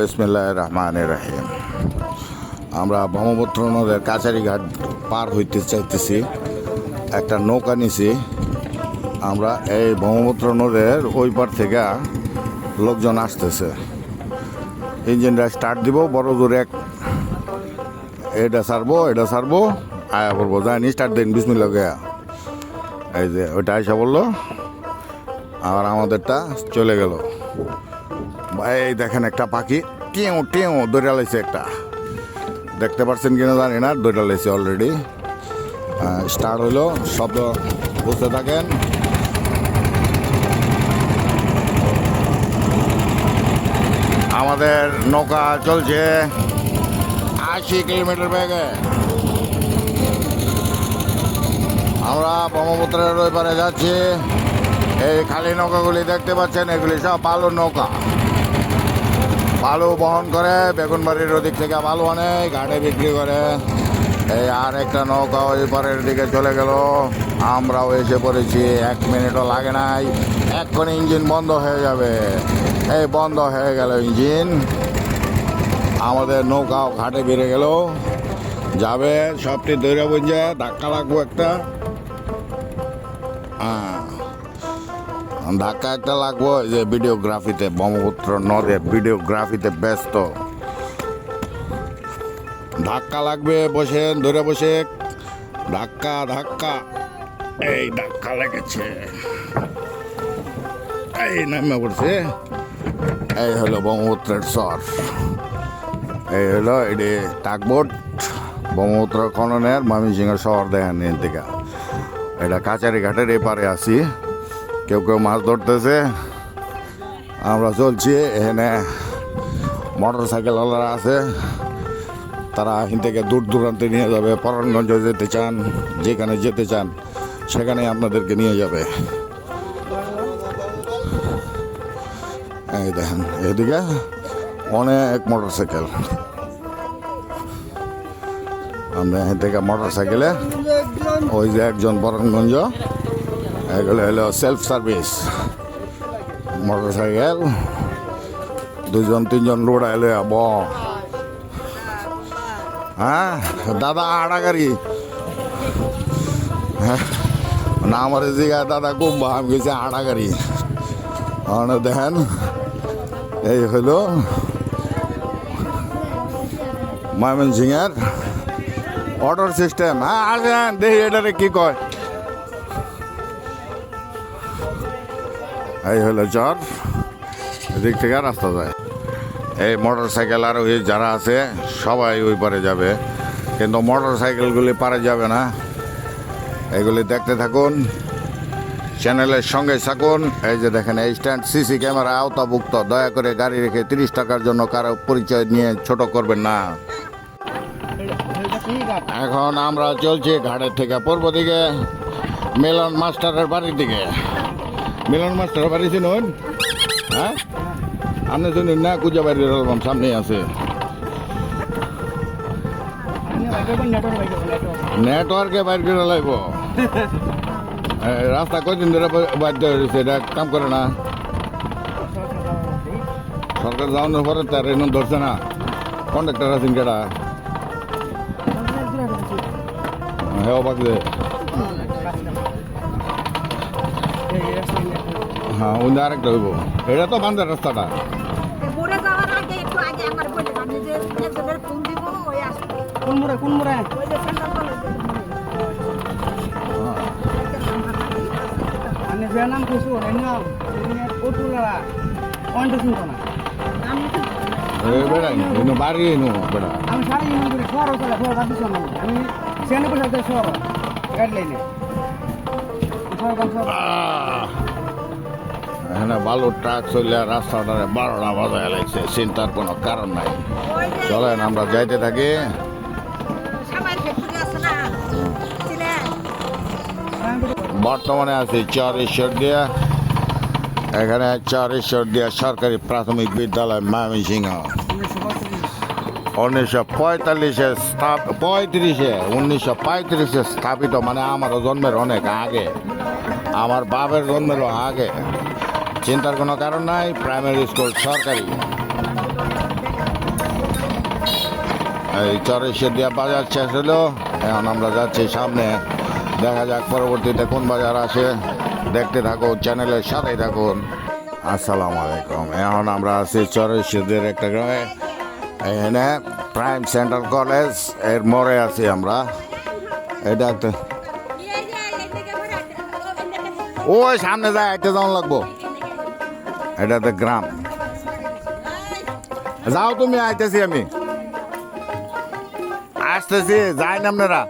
বিসমিল্লাহ রহমান রাহিম। আমরা ব্রহ্মপুত্র নদের কাছারি ঘাট পার হইতে চাইতেছি, একটা নৌকা নিছি। আমরা এই ব্রহ্মপুত্র নদের ওই পার থেকে লোকজন আসতেছে। ইঞ্জিনটা স্টার্ট দিব, বড় দূরে এক এটা সারবো এটা সারবো, আয়া পড়ব। যায়নি স্টার্ট দিন বিসমিল্লা গয়া। এই যে, ওইটা আয়সা বলল আর আমাদেরটা চলে গেল। এই দেখেন একটা পাখি। টিউ টিউ, দৌড়া লাইছে একটা। দেখতে পাচ্ছেন কিনা জানি না, দৌড়া লাইছে অলরেডি স্টার্ট হইল, শব্দ বুঝতে থাকেন। আমাদের নৌকা চলছে আশি কিলোমিটার বেগে। আমরা ব্রহ্মপুত্রের ওই পারে যাচ্ছি। এই খালি নৌকাগুলি দেখতে পাচ্ছেন, এগুলি সব বালু নৌকা। বালু বহন করে বেগুনবাড়ির ওদিক থেকে বালু আনে, ঘাটে বিক্রি করে। এই আর একটা নৌকা ওই পারের দিকে চলে গেল। আমরাও এসে পড়েছি, এক মিনিটও লাগে নাই। এক্ষুনি ইঞ্জিন বন্ধ হয়ে যাবে। এই বন্ধ হয়ে গেল ইঞ্জিন। আমাদের নৌকাও ঘাটে বেড়ে গেল। যাবে, সবটি দৈরা বুঝে, ধাক্কা লাগবো একটা। হ্যাঁ। ধাক্কা একটা লাগবো যে ভিডিওগ্রাফিতে ব্রহ্মপুত্র নদে ভিডিওগ্রাফিতে ব্যস্ত। ধাক্কা লাগবে, বসে, ধরে বসে। ধাক্কা ধাক্কা। এই ধাক্কা লেগেছে। এই নামে পড়ছে। এই হলো ব্রহ্মপুত্রের সর এই হলো এটি টাকবোট ব্রহ্মপুত্র খননের ময়মনসিংহের শহর দেখেন এর এটা কাচারি ঘাটের এপারে আছি। কেউ কেউ মাছ ধরতেছে। আমরা চলছি, এখানে মোটর সাইকেলওয়ালারা আছে। তারা এখান থেকে দূর দূরান্তে নিয়ে যাবে পরাণগঞ্জ যেতে চান, যেখানে যেতে চান সেখানে আপনাদেরকে নিয়ে যাবে। এই দেখেন, এদিকে অনেক মোটর সাইকেল আমরা এখান থেকে মোটর সাইকেলে ওই যে একজন বরণগঞ্জ এগুলো হলো সেলফ সার্ভিস মোটর সাইকেল দুজন, তিনজন লোড এলো আব। হ্যাঁ দাদা আড়া গাড়ি হ্যাঁ না আমার জিগা দাদা খুব আমি গেছি আড়া গাড়ি দেখেন, এই হলো ময়মনসিংহের অর্ডার সিস্টেম হ্যাঁ আসেন, দেখি এটারে কি কয়। এই হলো চর এদিক থেকে রাস্তা যায়। এই মোটর সাইকেল আর ওই যারা আছে, সবাই ওই পারে যাবে। কিন্তু মোটর সাইকেলগুলি পারে যাবে না। এগুলি দেখতে থাকুন, চ্যানেলের সঙ্গে থাকুন। এই যে দেখেন, এই স্ট্যান্ড, সিসি ক্যামেরা আওতাভুক্ত। দয়া করে গাড়ি রেখে তিরিশ টাকার জন্য কারও পরিচয় নিয়ে ছোট করবেন না। এখন আমরা চলছি ঘাটের থেকে পূর্ব দিকে, মিলন মাস্টারের বাড়ির দিকে। মিলন মাস্টারের বাড়ি চিনুন? হ্যাঁ? আপনি শুনুন না, কুজা বাড়ির অ্যালবাম সামনে আছে। নেটওয়ার্কে বাইর করে লাগবো রাস্তা কদিন ধরে বাধ্য হয়েছে এটা কাম করে না। সরকার যাওয়ানোর পরে তার এনে ধরছে না। কন্ডাক্টর আছেন কেটা হ্যাঁ বাকি হ্যাঁ ওই আরেকটা হইব এটা তো বান্ধার রাস্তাটা পড়ে যাওয়ার আগে একটু আগে আমার বলে আমি যে একজনের ফোন দিব ওই আসবে কোন মোড়ে কোন মোড়ে ওই যে সেন্টার কলেজ আমি যে নাম কইছো এই নাম ওটুলারা অন্ট শুনতো না আমি তো এই বেড়াই ইনো বাড়ি ইনো বেড়া আমি সারা জীবন করে শহর চলে শহর কাজ দিছো না আমি সেনে পয়সা দেয় শহর গাড়ি লাইনে শহর কাজ এখানে বালু ট্রাক চলে রাস্তাটারে বারোটা বাজায় লাগছে, চিন্তার কোনো কারণ নাই। চলেন, আমরা যাইতে থাকি। বর্তমানে আছি চর ঈশ্বর দিয়া। এখানে চর ঈশ্বর দিয়া সরকারি প্রাথমিক বিদ্যালয় ময়মনসিংহ। উনিশশো পঁয়তাল্লিশে স্থাপ পঁয়ত্রিশে, উনিশশো পঁয়ত্রিশে স্থাপিত মানে আমার জন্মের অনেক আগে। আমার বাবার জন্মেরও আগে। চিন্তার কোনো কারণ নাই প্রাইমারি স্কুল সরকারি। এই চরেশ্বর দিয়া বাজার শেষ হলো, এখন আমরা যাচ্ছি সামনে। দেখা যাক পরবর্তীতে কোন বাজার আসে। দেখতে থাকুন চ্যানেলের সাথেই থাকুন। আসসালামু আলাইকুম। এখন আমরা আছি চরেশ্বরদের একটা গ্রামে। এখানে প্রাইম সেন্ট্রাল কলেজের মোড়ে আছি আমরা। এটা একটা ওই সামনে যায়, একটা যাওয়ান লাগবো। এটা তো গ্রাম। যাও তুমি, আইতেছি আমি। আসতেছি যাই না আপনারা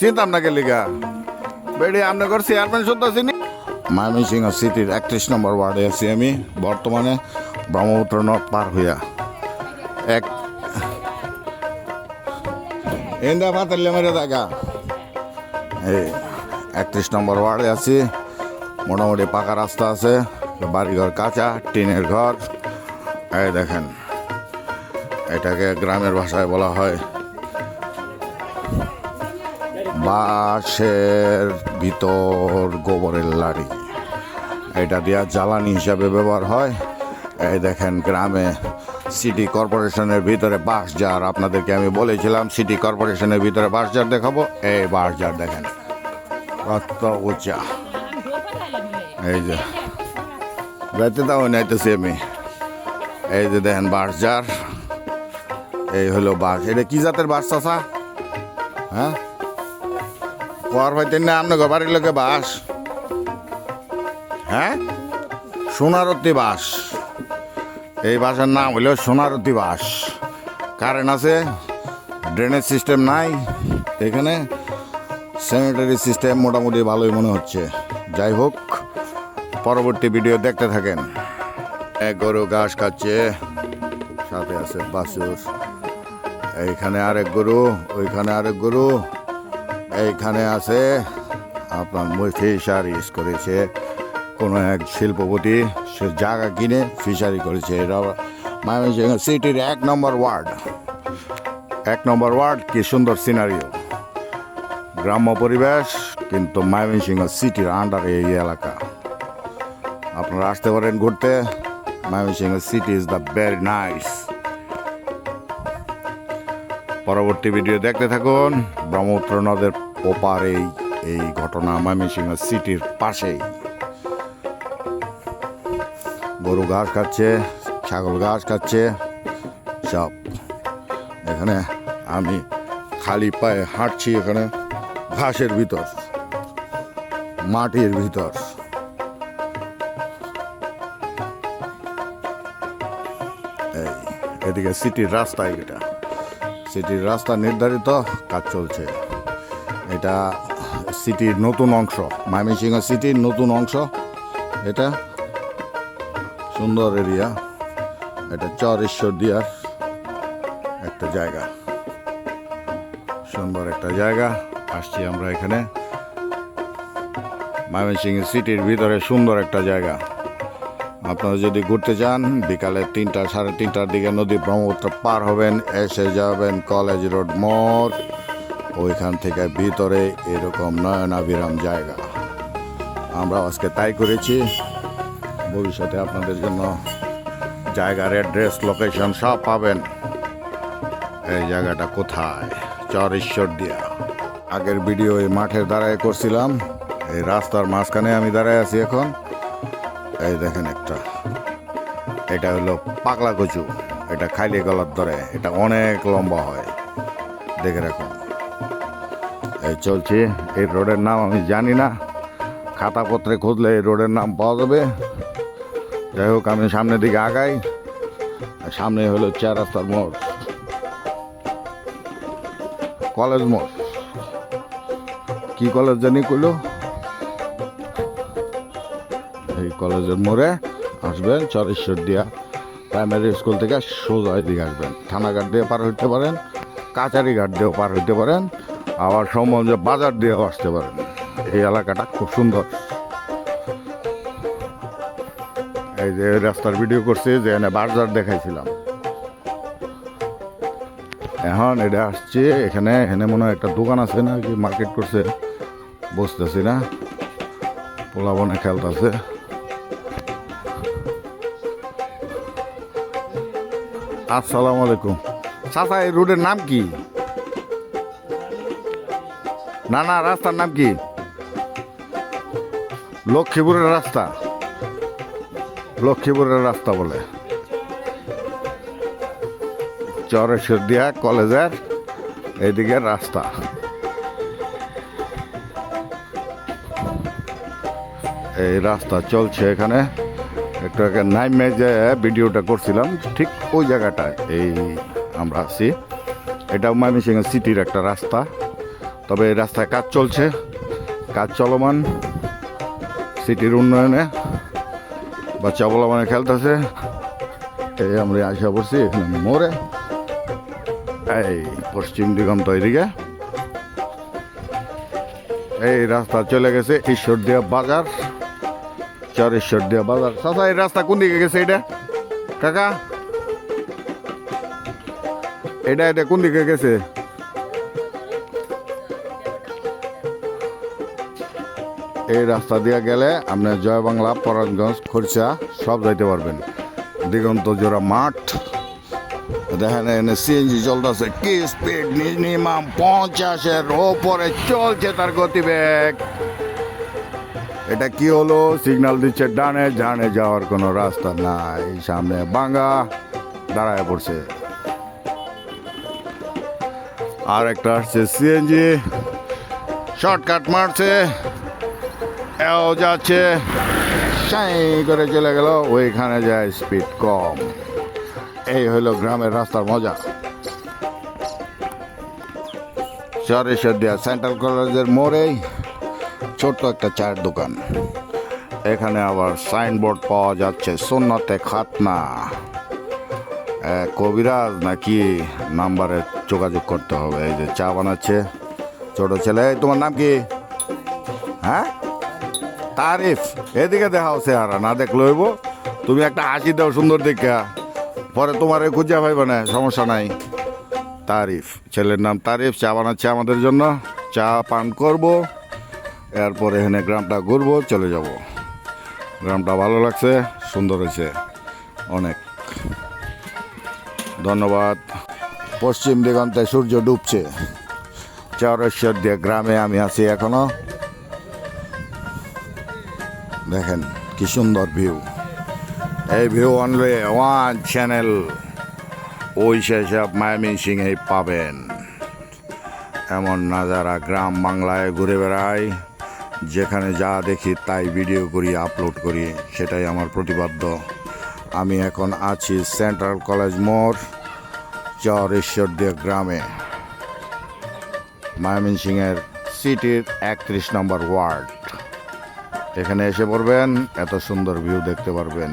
চিন্তা আপনাকে লিগা। বেড়ে আপনার চেয়ারম্যান শুদ্ধ আছিনি ময়মনসিংহ সিটির একত্রিশ নম্বর ওয়ার্ডে আছি আমি, বর্তমানে ব্রহ্মপুত্র নদ পার হইয়া। এক এন্দা ফাতাল্লে মেরে দেখা এই একত্রিশ নম্বর ওয়ার্ডে আছি, মোটামুটি পাকা রাস্তা আছে। বাড়িঘর কাঁচা, টিনের ঘর। এই দেখেন, এটাকে গ্রামের ভাষায় বলা হয় বাঁশের ভিতর গোবরের লাড়ি। এটা দেওয়া জ্বালানি হিসাবে ব্যবহার হয়। এই দেখেন, গ্রামে সিটি কর্পোরেশনের ভিতরে বাঁশ জার আপনাদেরকে আমি বলেছিলাম, সিটি কর্পোরেশনের ভিতরে বাঁশ জার দেখাবো। এই বাঁশ জার দেখেন, কত উঁচা। এই যে যাইতে দাও নাইতেছি আমি এই যে দেখেন বাস যার এই হলো বাস এটা কি জাতের বাস চাষা হ্যাঁ? কোয়ার ভাইতেন না আপনার বাড়ির লোকে বাস? হ্যাঁ? সোনারতী বাস। এই বাসের নাম হলো সোনারতী বাস। কারেন্ট আছে ড্রেনেজ সিস্টেম নাই, এখানে স্যানিটারি সিস্টেম মোটামুটি ভালোই মনে হচ্ছে। যাই হোক পরবর্তী ভিডিও দেখতে থাকেন। এক গরু ঘাস খাচ্ছে, সাথে আছে বাসুর এইখানে আরেক গরু, ওইখানে আরেক গরু, এইখানে আছে আপনার ফিশারিজ করেছে। কোনো এক শিল্পপতি, সে জায়গা কিনে ফিশারি করেছে। এটা ময়মনসিংহ সিটির এক নম্বর ওয়ার্ড। এক নম্বর ওয়ার্ড, কি সুন্দর সিনারিও। গ্রাম্য পরিবেশ, কিন্তু ময়মনসিংহ সিটির আন্ডারে এই এলাকা। আপনারা আসতে পারেন ঘুরতে। Mymensingh city is the very nice পরবর্তী ভিডিও দেখতে থাকুন। ব্রহ্মপুত্র নদের ওপারেই এই ঘটনা ময়মনসিংহ সিটির পাশেই। গরু ঘাস খাচ্ছে, ছাগল ঘাস খাচ্ছে, সব। এখানে আমি খালি পায়ে হাঁটছি এখানে। ঘাসের ভিতর, মাটির ভিতর। এদিকে সিটির রাস্তায় এটা সিটির রাস্তা নির্ধারিত, কাজ চলছে। এটা সিটির নতুন অংশ, ময়মনসিংহ সিটির নতুন অংশ। এটা সুন্দর এরিয়া, এটা চর ঈশ্বর দিয়ার একটা জায়গা। সুন্দর একটা জায়গা, আসছি আমরা এখানে। ময়মনসিংহ সিটির ভিতরে সুন্দর একটা জায়গা। আপনারা যদি ঘুরতে চান, বিকালে তিনটা, সাড়ে তিনটার দিকে নদী ব্রহ্মপুত্র পার হবেন, এসে যাবেন কলেজ রোড মোড়। ওইখান থেকে ভিতরে এরকম নয়নাভিরাম জায়গা। আমরা আজকে তাই করেছি। ভবিষ্যতে আপনাদের জন্য জায়গার অ্যাড্রেস, লোকেশন সব পাবেন। এই জায়গাটা কোথায়? চর ঈশ্বর দিয়া আগের ভিডিও এই মাঠের দ্বারায় করছিলাম। এই রাস্তার মাঝখানে আমি দাঁড়ায় আছি এখন। এই দেখেন একটা। এটা হলো পাকলা কচু। এটা খাইলে গলার ধরে। এটা অনেক লম্বা হয়। দেখে রাখুন। এই চলছে। এই রোডের নাম আমি জানি না। খাতাপত্রে খুঁজলে এই রোডের নাম পাওয়া যাবে। যাই হোক, আমি সামনের দিকে আগাই। সামনে হলো চার রাস্তার মোড়। কলেজ মোড়। কি কলেজ জানি কইলো? কলেজের মোড়ে আসবেন, চরেশ্বর দিয়া প্রাইমারি স্কুল থেকে সোজা দিকে আসবেন। থানাঘাট দিয়ে পার হইতে পারেন কাচারি ঘাট দিয়েও পার হইতে পারেন, আবার সম্বন্ধ বাজার দিয়েও আসতে পারেন। এই এলাকাটা খুব সুন্দর। এই যে রাস্তার ভিডিও করছি, যে এনে বাজার দেখাইছিলাম। এখন এটা আসছে, এখানে এখানে মনে হয় একটা দোকান আছে না কি মার্কেট করছে বসতেছি না। পোলাবনে খেলতেছে। আসসালামু আলাইকুম। চাচা, এই রোডের নাম কি? না না, রাস্তার নাম কি? লক্ষ্মীপুরের রাস্তা। লক্ষ্মীপুরের রাস্তা বলে। চরেশ্বর দিয়া কলেজের এইদিকে রাস্তা। এই রাস্তা চলছে এখানে। একটু নাইমে যে ভিডিওটা করছিলাম, ঠিক ওই জায়গাটায় এই আমরা আছি। এটা ময়মনসিংহ সিটির একটা রাস্তা। তবে এই রাস্তায় কাজ চলছে, কাজ চলমান সিটির উন্নয়নে। বাচ্চা বলা মানে খেলতেছে। এই আমরা আসা পড়ছি এখানে মোড়ে। এই পশ্চিম দিগন্ত এদিকে। এই রাস্তা চলে গেছে ঈশ্বরদিয়া বাজার। চরেশ্বরদিয়া বাজার। চাচা, এই রাস্তা কোন দিকে গেছে এটা? কাকা? এটা এটা কোন দিকে গেছে? এই রাস্তা দিয়ে গেলে আপনি জয় বাংলা পরাণগঞ্জ খরচা, সব যাইতে পারবেন। দিগন্ত জোড়া মাঠ। দেখেন, এখানে সিএনজি চলতেছে। কি স্পিড মিনিমাম পঞ্চাশের ওপরে চলছে তার গতিবেগ। এটা কি হলো? সিগন্যাল দিচ্ছে ডানে ডানে যাওয়ার কোনো রাস্তা নাই। সামনে বাঙ্গা দাঁড়ায় পড়ছে। আর একটা আসছে সিএনজি শর্টকাট মারছে। এও যাচ্ছে। সাই করে চলে গেল। ওইখানে যায় স্পিড কম। এই হলো গ্রামের রাস্তার মজা। চরেশ্বর দিয়া সেন্ট্রাল কলেজের মোড়েই ছোট্ট একটা চায়ের দোকান। এখানে আবার সাইনবোর্ড পাওয়া যাচ্ছে। সোনাতে খাতনা। কবিরাজ নাকি নাম্বারে যোগাযোগ করতে হবে? এই যে চা বানাচ্ছে ছোটো ছেলে। তোমার নাম কি? হ্যাঁ? তারিফ। এদিকে দেখাও চেহারা, না দেখলে হইব। তুমি একটা হাসি দাও সুন্দর দেখা। পরে তোমার এই খুঁজে পাইবে না, সমস্যা নাই। তারিফ, ছেলের নাম তারিফ। চা বানাচ্ছে আমাদের জন্য। চা পান করব। এরপরে এখানে গ্রামটা ঘুরবো, চলে যাব। গ্রামটা ভালো লাগছে, সুন্দর হয়েছে। অনেক। ধন্যবাদ। পশ্চিম দিগন্তে সূর্য ডুবছে। চরেশ্বর দিয়ে গ্রামে আমি আছি এখনও। দেখেন, কি সুন্দর ভিউ। এই ভিউ অনলি ওয়ান চ্যানেল ওই সেসব মায়ামিন সিংহে পাবেন। এমন নাজারা গ্রাম বাংলায় ঘুরে বেড়াই। যেখানে যা দেখি তাই ভিডিও করি আপলোড করি, সেটাই আমার প্রতিপাদ্য। আমি এখন আছি সেন্ট্রাল কলেজ মোড় চরেশ্বরদিয়া গ্রামে। ময়মনসিংহের সিটির একত্রিশ নম্বর ওয়ার্ড। এখানে এসে পড়বেন, এত সুন্দর ভিউ দেখতে পারবেন।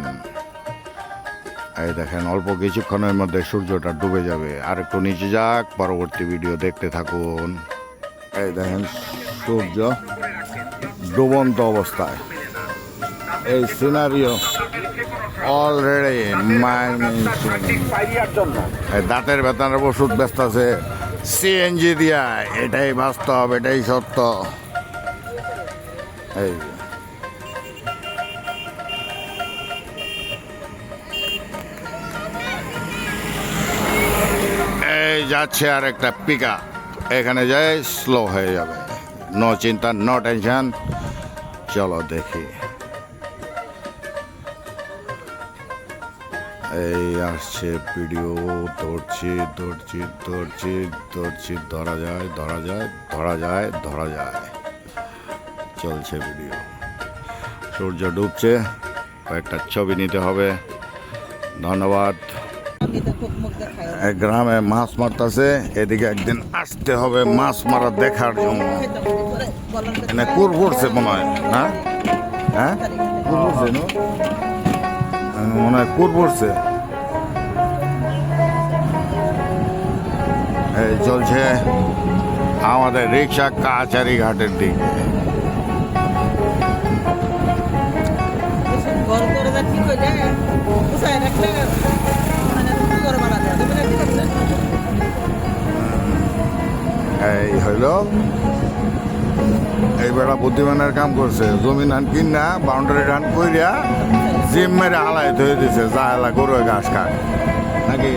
এই দেখেন, অল্প কিছুক্ষণের মধ্যে সূর্যটা ডুবে যাবে। আর একটু নিচে যাক, পরবর্তী ভিডিও দেখতে থাকুন। এই দেখেন, সূর্য ডুবন্ত অবস্থায়। এই সিনারিও অলরেডি দাঁতের বেতনের ওষুধ ব্যস্ত আছে। সিএনজি দিয়া এটাই বাস্তব এটাই সত্য। এই এই যাচ্ছে আর একটা পিকা এখানে যাই স্লো হয়ে যাবে। নো চিন্তা নো টেনশন চলো দেখি। এই আসছে ভিডিও ধরছি ধরছি ধরছি ধরছি ধরা যায় ধরা যায় ধরা যায় ধরা যায়। চলছে ভিডিও সূর্য ডুবছে কয়েকটা ছবি নিতে হবে। ধন্যবাদ। গ্রামে মাছ মারতেছে এদিকে একদিন আসতে হবে মাছ মারা দেখার জন্য। এনে কুর পড়ছে মনে হয় না? হ্যাঁ, মনে হয় কুর পড়ছে এই চলছে আমাদের রিক্সা কাচারি ঘাটের দিকে। মানে এই হইল এই বেড়া বুদ্ধিমানের কাম করছে। জমি ধান কিনা বাউন্ডারি ধান কইরা জিম মেরে হালাই ধুয়ে দিছে যা এলা গরু ঘাস খায় নাকি?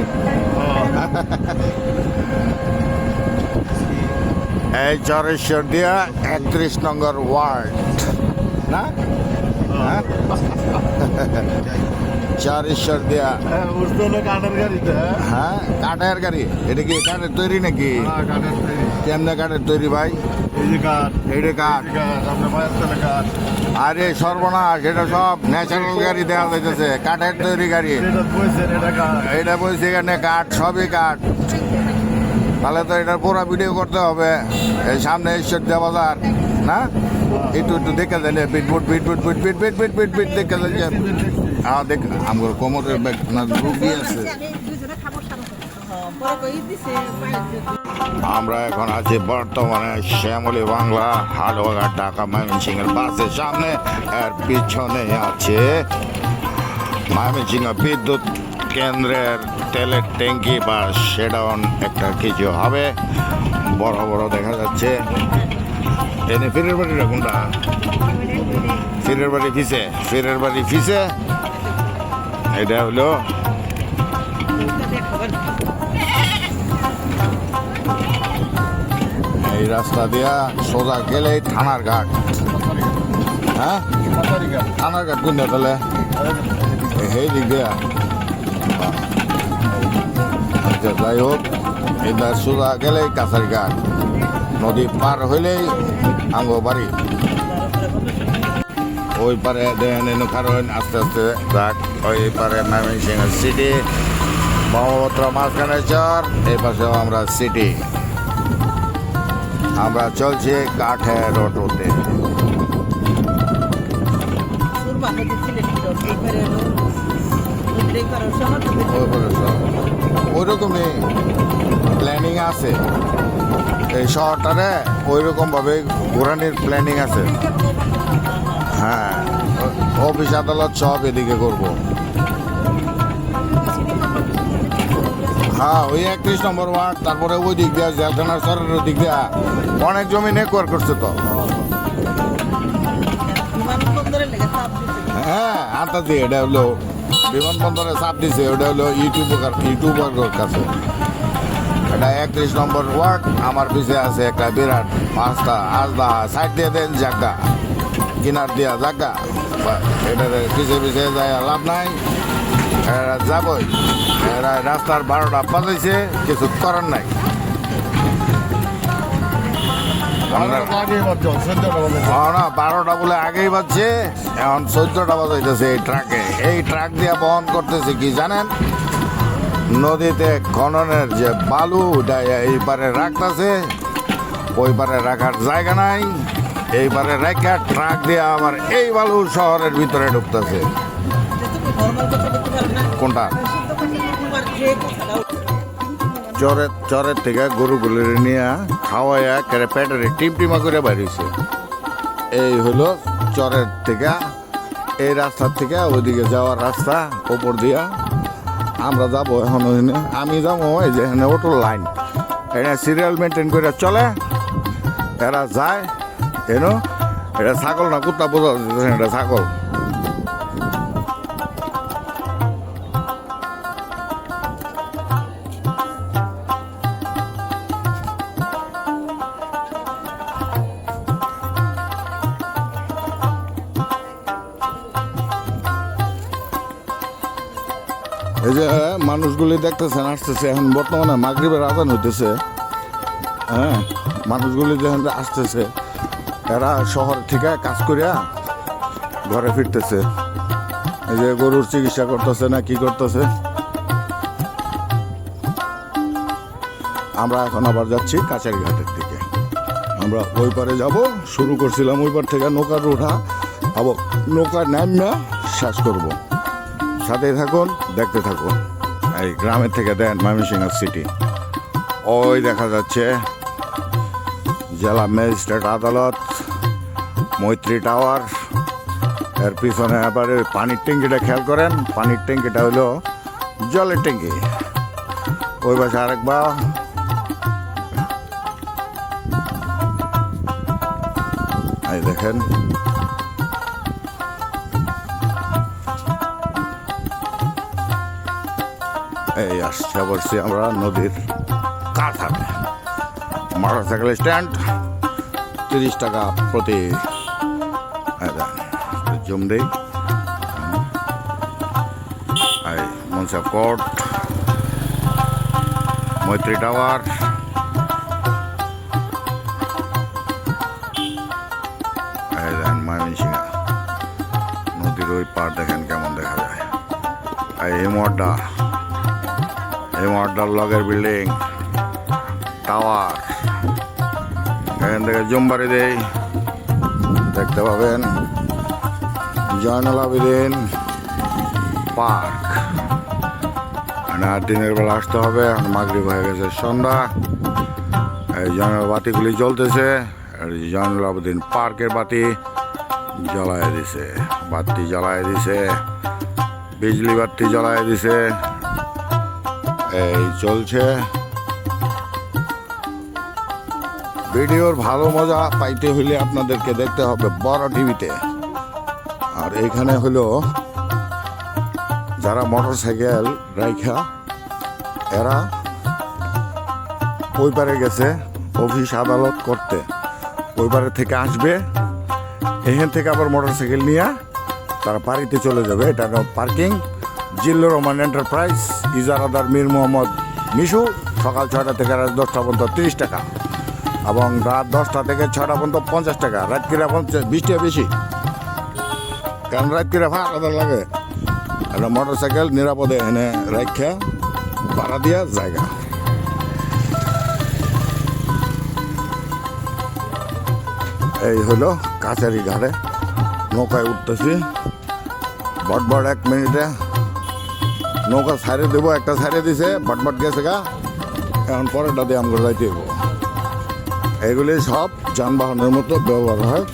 এই চরেশ্বর দিয়া একত্রিশ নম্বর ওয়ার্ড। না? হ্যাঁ? চরেশ্বর দিয়া। হ্যাঁ উঠতে কাঠের গাড়িতে হ্যাঁ। কাঠের গাড়ি। এটা কি কাঠের তৈরি নাকি? হ্যাঁ কাঠের তৈরি। কেমনে কাঠের তৈরি ভাই? এই যে কাঠ। এই কাঠ। কাঠ। আরে সর্বনাশ এটা সব ন্যাচারাল গাড়ি দেওয়া যাইতেছে কাঠের তৈরি গাড়ি। এটা এটা এটা বলছি এখানে কাঠ সবই কাঠ। তাহলে তো এটার পুরো ভিডিও করতে হবে এই সামনে ঈশ্বর দেওয়া বাজার না? একটু একটু দেখে দিলে পিটপুট পিটপুট পিট পিট পিট পিট পিট পিট দেখে দিলে। হ্যাঁ দেখ আমার কোমরের ব্যাগ রুগী আছে আমি দুজনে খাব সারা হ্যাঁ, পরে কই দিছে পায়ের জুতো। আমরা এখন আছি বর্তমানে শ্যামলী বাংলা হালুয়া ঢাকা ময়মনসিং এর বাসের সামনে। এর পিছনে আছে ময়মনসিংহ বিদ্যুৎ কেন্দ্রের তেলের ট্যাঙ্কি, বা সেডাউন একটা কিছু হবে। বড় বড় দেখা যাচ্ছে। এনে ফিরের বাড়িটা কোনটা? ফিরের বাড়ি ফিসে ফিরের বাড়ি ফিসে এটা হলো এই রাস্তা দিয়া সোজা গেলেই থানার ঘাট। হ্যাঁ? থানার ঘাট কোন তাহলে? সেই দিক দিয়া। আচ্ছা যাই হোক, এবার সোজা গেলেই কাছারি ঘাট। নদী পার হইলেই আঙ্গ বাড়ি। ওই পারে এনে কারণ আস্তে আস্তে যাক ওই পারে ময়মনসিংহ সিটি ব্রহ্মপুত্র মাঝখানে চর, এই পাশেও আমরা সিটি আমরা চলছি কাঠের অটোতে। ওইরকমই প্ল্যানিং আছে। এই শহরটারে ওইরকম ভাবে ঘোরানির প্ল্যানিং আছে। হ্যাঁ অফিস আদালত সব এদিকে করব। হ্যাঁ ওই একত্রিশ নম্বর ওয়ার্ড, তারপরে ওই দিক দিয়ে জেলখানার সরের দিক দিয়ে। অনেক জমি নেকওয়ার করছে তো। হ্যাঁ আনতাছি এটা হলো বিমানবন্দরে চাপ দিছে, ওটা হলো ইউটিউবার ইউটিউবার কাছে। এটা একত্রিশ নম্বর ওয়ার্ড, আমার পিছে আছে একটা বিরাট পাঁচটা আজদা সাইড দিয়ে দেন জায়গা, কিনার দিয়া জায়গা। এটার পিছে পিছে যায়, লাভ নাই। এরা যাবই। এরা রাস্তার বারোটা বাজাইছে কিছু করার নাই। বারোটা বলে আগেই বাজছে এখন চোদ্দটা বাজাইতেছে এই ট্রাকে এই ট্রাক দিয়ে বহন করতেছে কি জানেন? নদীতে খননের যে বালু ওটা এই পারে রাখতেছে ওই পারে রাখার জায়গা নাই। এই পারে রেখা ট্রাক দিয়ে আমার এই বালু শহরের ভিতরে ঢুকতেছে। কোনটা? চরের চরের থেকে গরুগুলির নিয়ে খাওয়াইয়া কেড়ে পেটের টিম টিমা করে বাড়িছে এই হলো চরের থেকে, এই রাস্তার থেকে ওইদিকে যাওয়ার রাস্তা, ওপর দিয়া আমরা যাব এখন ওইখানে। আমি যাব এই যে এখানে অটো লাইন এখানে সিরিয়াল মেনটেন করে চলে। এরা যায় কেন এটা ছাগল না, কুত্তা বোঝা এটা ছাগল। এই যে মানুষগুলি দেখতেছেন, আসতেছে। এখন বর্তমানে মাগরিবের আজান হইতেছে। হ্যাঁ মানুষগুলি যখন আসতেছে, এরা শহর থেকে কাজ করিয়া ঘরে ফিরতেছে। এই যে গরুর চিকিৎসা করতেছে না, কি করতেছে? আমরা এখন আবার যাচ্ছি কাছারি ঘাটের দিকে। আমরা ওই পারে যাব, শুরু করছিলাম ওই পার থেকে নৌকার ওঠা আবার নৌকার নামা শেষ করব। সাথে থাকুন, দেখতে থাকুন। এই গ্রামের থেকে দেন ময়মনসিংহ সিটি। ওই দেখা যাচ্ছে জেলা ম্যাজিস্ট্রেট আদালত, মৈত্রী টাওয়ার, এর পিছনে আবার পানির ট্যাঙ্কিটা খেয়াল করেন। পানির ট্যাঙ্কিটা হলো জলের ট্যাঙ্কি। ওই পাশে আরেকবার। এই দেখেন এই আসছে পড়ছি আমরা নদীর কাঁঠালে মোটর সাইকেল স্ট্যান্ড তিরিশ টাকা প্রতি। এই দেন, জুম দেই। এই মনসা কোর্ট মৈত্রী টাওয়ার। নদীর ওই পার দেখেন কেমন দেখা যায়। এই হিমওয়াড্ডা হিমওয়াড্ডার লগের বিল্ডিং, টাওয়ার। এখান থেকে জুমবাড়ি দেই, দেখতে পাবেন জয়নাল আবেদিন পার্ক আর দিনের বেলা আসতে হবে মাগরিব হয়ে গেছে সন্ধ্যা। এই জয়নাল বাতিগুলি জ্বলতেছে এই জয়নাল আবেদিন পার্কের বাতি জ্বলায় দিছে। বাতি জ্বলায় দিছে, বিজলি বাতি জ্বলায় দিছে। এই চলছে। ভিডিওর ভালো মজা পাইতে হইলে আপনাদেরকে দেখতে হবে বড় টিভিতে। আর এখানে হলো যারা মোটর সাইকেল রাইখা, এরা ওই পারে গেছে অফিস আদালত করতে। ওই পারে থেকে আসবে, এখান থেকে আবার মোটর সাইকেল নিয়ে তারা বাড়িতে চলে যাবে। এটা পার্কিং, জিল্লুর রহমান এন্টারপ্রাইজ ইজারাদার মীর মোহাম্মদ মিশু সকাল ছয়টা থেকে রাত দশটা পর্যন্ত তিরিশ টাকা এবং রাত দশটা থেকে ছটা পর্যন্ত পঞ্চাশ টাকা। রাত কিরা পঞ্চাশ বিশ টাকা বেশি। কারণ রাত কিরা ভাড়া লাগে? একটা মোটর সাইকেল নিরাপদে এনে রাখা ভাড়া দিয়া জায়গা। এই হলো কাছারি ঘাটে। নৌকায় উঠতেছি। বটবট এক মিনিটে নৌকা ছাড়ে দেবো, একটা ছাড়ে দিছে বটবট গেছে গা। এখন পরেরটা দিয়ে আমরা যাইতে দেবো এগুলি সব যানবাহনের মতো ব্যবহার হয়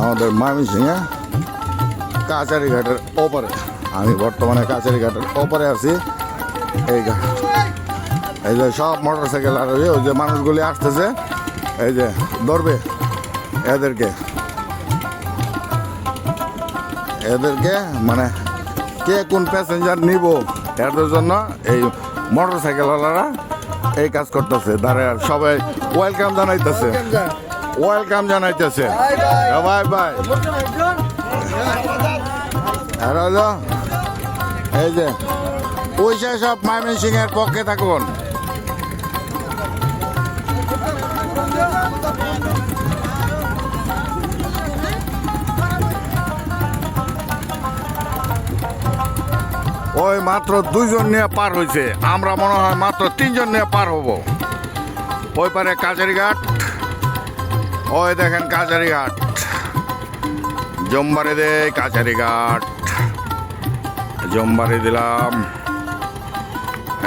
আমাদের ময়মনসিংহে কাছারি ঘাটের ওপরে। আমি বর্তমানে কাছারি ঘাটের ওপরে আছি। এই এই যে সব মোটর সাইকেল আর ওই যে মানুষগুলি আসতেছে, এই যে ধরবে এদেরকে। এদেরকে মানে কে কোন প্যাসেঞ্জার নিব? এদের জন্য এই মোটর সাইকেলওয়ালারা এই কাজ করতেছে। দাঁড়ায় সবাই ওয়েলকাম জানাইতেছে। ওয়েলকাম জানাইতেছে। বাই বাই এই যে, পয়সা সব ময়মনসিং এর পক্ষে থাকুন ওই মাত্র দুইজন নিয়ে পার হয়েছে আমরা মনে হয় মাত্র তিনজন নিয়ে পার হব। ওই পারে কাছারিঘাট ওই দেখেন কাছারিঘাট জম্বারে দে কাছারিঘাট জম্বারে দিলাম।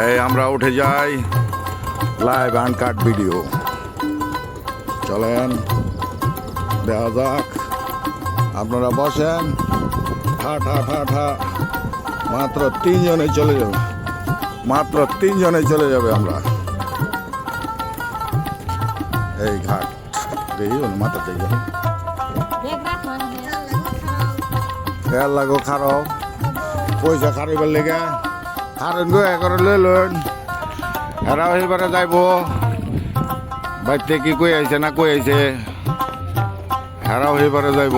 এই আমরা উঠে যাই লাইভ আনকাট ভিডিও। চলেন দেখা যাক। আপনারা বসেন। ঠা ঠা ঠা ঠা। মাত্র তিনজনে চলে যাবে। মাত্র তিনজনে চলে যাবে আমরা। এই ঘাট। মাথা থেকে। খেয়াল লাগো খারো। পয়সা খারিবার লেগে। খারেন গো একরে লই লইন। এরা এইবারে যাইব। বাইতে কি কই আইছে না কই আইছে? এরাও এইবারে যাইব।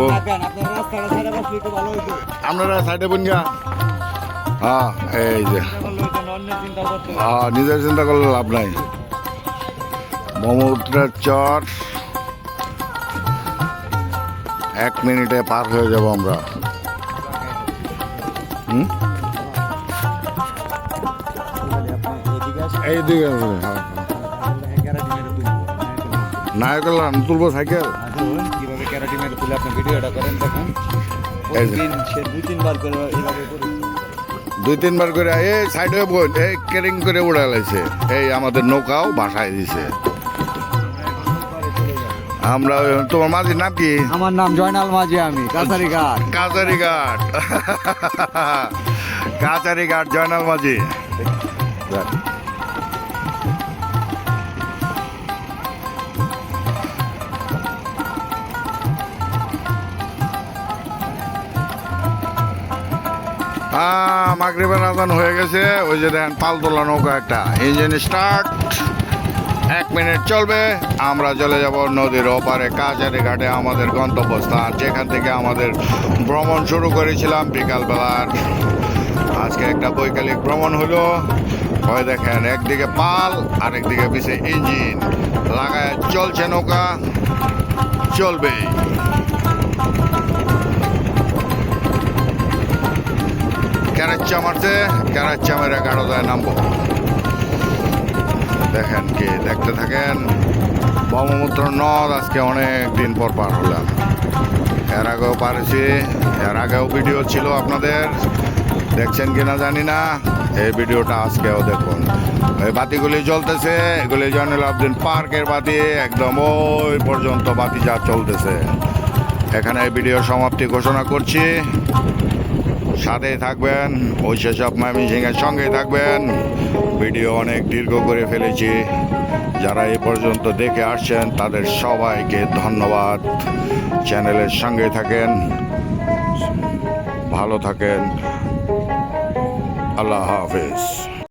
আপনার সাইডে বনিয়া হ্যাঁ এই যে। হ্যাঁ নিজের চিন্তা করলে লাভ নাই। ব্রহ্মপুত্রের চর এক মিনিটে পার হয়ে যাব আমরা। এই দিকে হ্যাঁ, হ্যাঁ। নায়কের লান তুলবো সাইকেল? কীভাবে ক্যারাটি মেরে তুলে আপনি ভিডিওটা করেন দেখুন। দুই তিনবার করি দুই তিনবার করে এই সাইডে বোন এই কেরিং করে উড়া লাইছে। এই আমাদের নৌকাও ভাসায় দিছে। আমরা তোমার মাঝির নাম কি? আমার নাম জয়নাল মাঝি আমি কাছারি ঘাট কাচারি ঘাট কাচারি ঘাট জয়নাল মাঝি। আম মাগরিবের আজান হয়ে গেছে। ওই যে দেখেন, পালতোলা নৌকা একটা। ইঞ্জিন স্টার্ট এক মিনিট চলবে। আমরা চলে যাব নদীর ওপারে, কাছারি ঘাটে আমাদের গন্তব্যস্থান। যেখান থেকে আমাদের ভ্রমণ শুরু করেছিলাম বিকালবেলার। আজকে একটা বৈকালিক ভ্রমণ হলো। ওই দেখেন, একদিকে পাল আর একদিকে পিছে ইঞ্জিন। লাগায় চলছে নৌকা। চলবেই। ক্যারাচ্চা মারছে ক্যারাচ্চা মেরে গাড়োদায় নামবো। দেখেন কি, দেখতে থাকেন, ব্রহ্মপুত্র নদ আজকে অনেক দিন পর পার হলাম। এর আগেও পারেছি, এর আগেও ভিডিও ছিল আপনাদের। দেখছেন কিনা জানি না, এই ভিডিওটা আজকেও দেখুন। এই বাতিগুলি জ্বলতেছে, এগুলি জয়নুল আবদিন পার্কের বাতি, একদম ওই পর্যন্ত বাতি যা চলতেছে। এখানে ভিডিও সমাপ্তি ঘোষণা করছি। সাথেই থাকবেন ওই অফ ময়মনসিংহের সঙ্গেই থাকবেন। ভিডিও অনেক দীর্ঘ করে ফেলেছি। যারা এ পর্যন্ত দেখে আসছেন, তাদের সবাইকে ধন্যবাদ। চ্যানেলের সঙ্গে থাকেন। ভালো থাকেন। আল্লাহ হাফেজ।